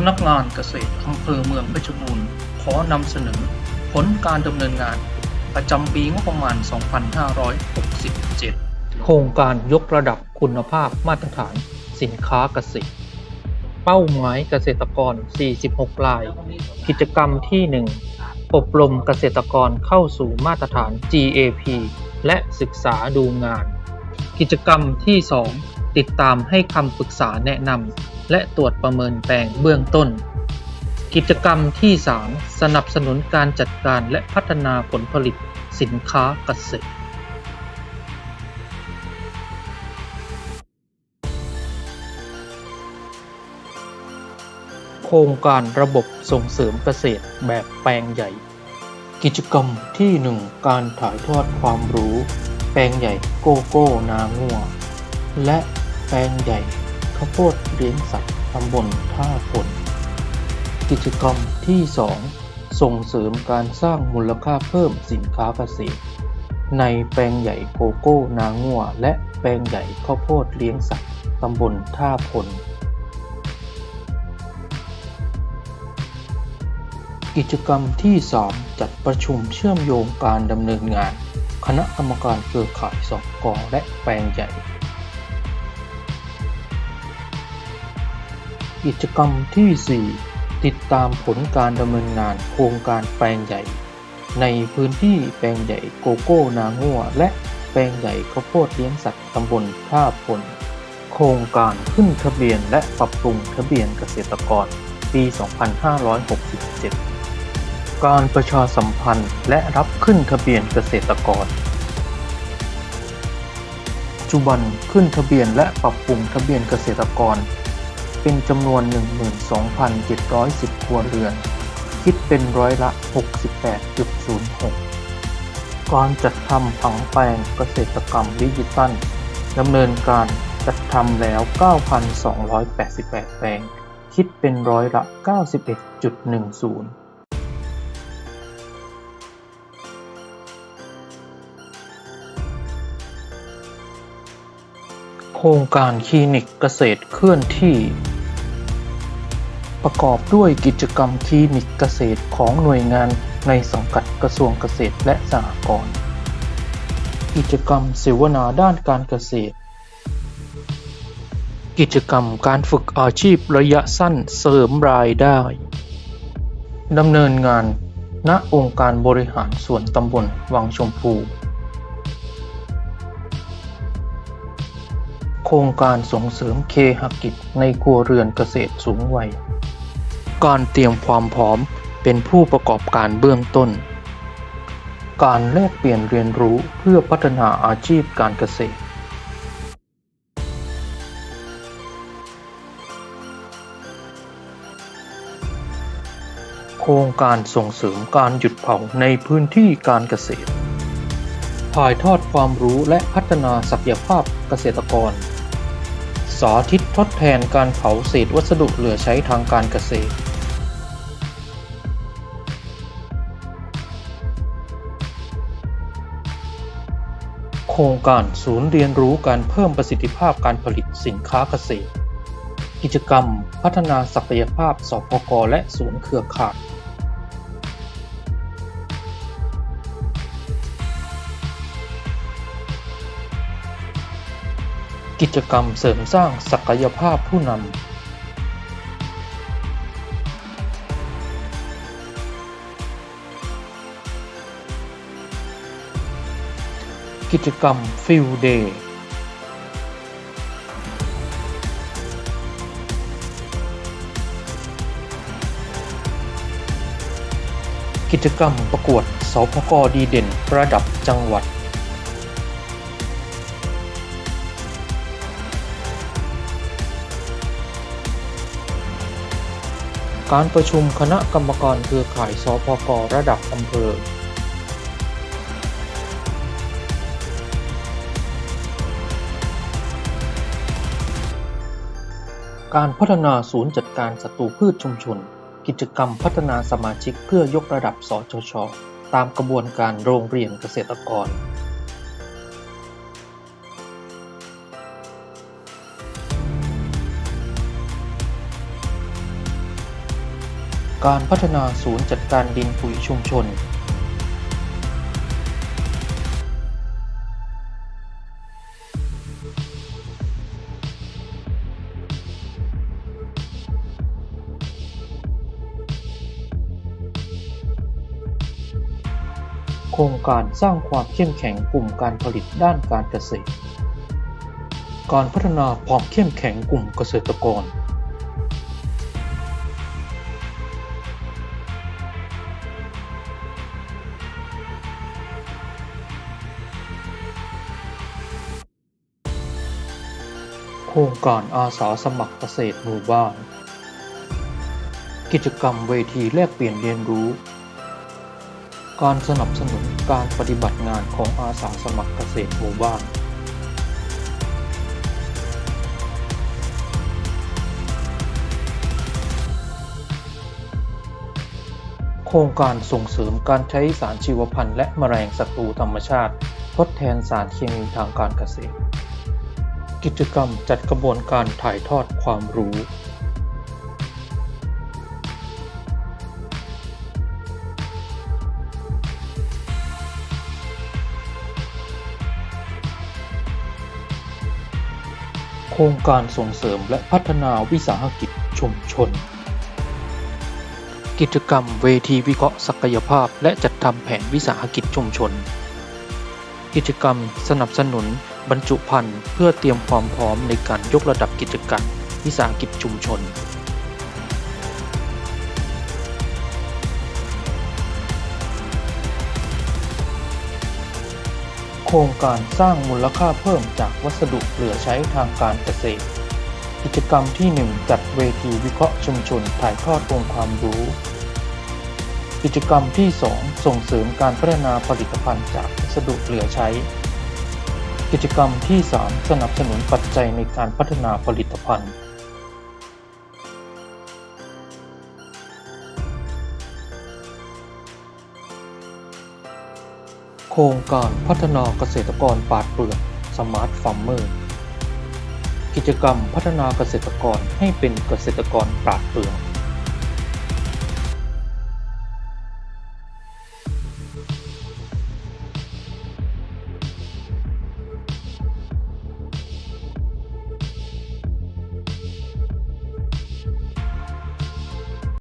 ำนักงานเกษตรอำเภอเมืองเพชรบูรณ์ขอนำเสนอผลการดำเนินงาน ประจำปีงบประมาณ 2567 โครงการยกระดับคุณภาพมาตรฐานสินค้าเกษตร เป้าหมายเกษตรกร 46 ราย กิจกรรมที่ 1 อบรมเกษตรกรเข้าสู่มาตรฐาน GAP และศึกษาดูงาน กิจกรรมที่ 2 ติดตามให้คำปรึกษาแนะนำ และตรวจประเมินแปลงเบื้องต้น กิจกรรมที่ 3 สนับสนุนการจัดการและพัฒนาผลผลิตสินค้าเกษตรโครงการระบบส่งเสริมเกษตรแบบแปลงใหญ่ กิจกรรมที่ 1 การถ่ายทอดความรู้ แปลงใหญ่โกโก้นางัว และแปลงใหญ่าวโพดเลี้ยงสัตว์ตำบลท่าพลกิจกรรมที่ 2 ส่งเสริมการสร้างมูลค่าเพิ่มสินค้าเกษตร ในแปลงใหญ่โกโก้นางัวและแปลงใหญ่ข้าวโพดเลี้ยงสัตว์ตำบลท่าพลกิจกรรมที่ 3 จัดประชุมเชื่อมโยงการดำเนินงาน คณะกรรมการเครือข่ายสกกและแปลงใหญ่ กิจกรรมที่ 4 ติดตามผลการดำเนินงานโครงการแปลงใหญ่ ในพื้นที่แปลงใหญ่โกโก้นางัวและแปลงใหญ่ข้าวโพดเลี้ยงสัตว์ตำบลท่าพล โครงการขึ้นทะเบียนและปรับปรุงทะเบียนเกษตรกรปี 2567 การประชาสัมพันธ์และรับขึ้นทะเบียนเกษตรกรปัจจุบันขึ้นทะเบียนและปรับปรุงทะเบียนเกษตรกร เป็นจำนวน 12,710 ครัวเรือน คิดเป็นร้อยละ 68.06 การจัดทำผังแปลงเกษตรกรรมดิจิตัลดำเนินการจัดทำแล้ว 9,288 แปลง คิดเป็นร้อยละ 91.10โครงการคลินิกเกษตรเคลื่อนที่ ประกอบด้วยกิจกรรมคลินิกเกษตรของหน่วยงานในสังกัดกระทรวงเกษตรและสหกรณ์ กิจกรรมเสวนาด้านการเกษตร กิจกรรมการฝึกอาชีพระยะสั้นเสริมรายได้ดำเนินงาน ณ องค์การบริหารส่วนตำบลวังชมพู โครงการส่งเสริมเคหกิจในครัวเรือนเกษตรสูงวัย การเตรียมความพร้อมเป็นผู้ประกอบการเบื้องต้น การแลกเปลี่ยนเรียนรู้เพื่อพัฒนาอาชีพการเกษตร โครงการส่งเสริมการหยุดเผาในพื้นที่การเกษตร ถ่ายทอดความรู้และพัฒนาศักยภาพเกษตรกร สาธิตทดแทนการเผาเศษวัสดุเหลือใช้ทางการเกษตร โครงการศูนย์เรียนรู้การเพิ่มประสิทธิภาพการผลิตสินค้าเกษตร กิจกรรมพัฒนาศักยภาพสพกและศูนย์เครือข่ายกิจกรรมเสริมสร้างศักยภาพผู้นำ กิจกรรมฟิลเดย์กิจกรรมประกวดสพกดีเด่นระดับจังหวัด การประชุมคณะกรรมการเครือข่ายสพกระดับอำเภอ การพัฒนาศูนย์จัดการศัตรูพืชชุมชน กิจกรรมพัฒนาสมาชิกเพื่อยกระดับสจชตามกระบวนการโรงเรียนเกษตรกรการพัฒนาศูนย์จัดการดินปุ๋ยชุมชน โครงการสร้างความเข้มแข็งกลุ่มการผลิตด้านการเกษตร การพัฒนาความเข้มแข็งกลุ่มเกษตรกร โครงการอาสาสมัครเกษตรหมู่บ้าน กิจกรรมเวทีแลกเปลี่ยนเรียนรู้ การสนับสนุนการปฏิบัติงานของอาสาสมัครเกษตรหมู่บ้านโครงการส่งเสริมการใช้สารชีวพันธุ์และแมลงศัตรูธรรมชาติ ทดแทนสารเคมีทางการเกษตร กิจกรรมจัดกระบวนการถ่ายทอดความรู้ โครงการส่งเสริมและพัฒนาวิสาหกิจชุมชน กิจกรรมเวทีวิเคราะห์ศักยภาพ และจัดทำแผนวิสาหกิจชุมชน กิจกรรมสนับสนุนบรรจุภัณฑ์เพื่อเตรียมความพร้อมในการยกระดับกิจการวิสาหกิจชุมชน ครงการสร้างมูลค่าเพิ่มจากวัสดุเหลือใช้ทางการเกษตร กิจกรรมที่ 1 จัดเวทีวิเคราะห์ชุมชนถ่ายทอดองค์ความรู้ กิจกรรมที่ 2 ส่งเสริมการพัฒนาผลิตภัณฑ์จากวัสดุเหลือใช้ กิจกรรมที่ 3 สนับสนุนปัจจัยในการพัฒนาผลิตภัณฑ์ โครงการพัฒนาเกษตรกรปาดเปลือกสมาร์ทฟาร์มเมอร์กิจกรรมพัฒนาเกษตรกรให้เป็นเกษตรกรปาดเปลือก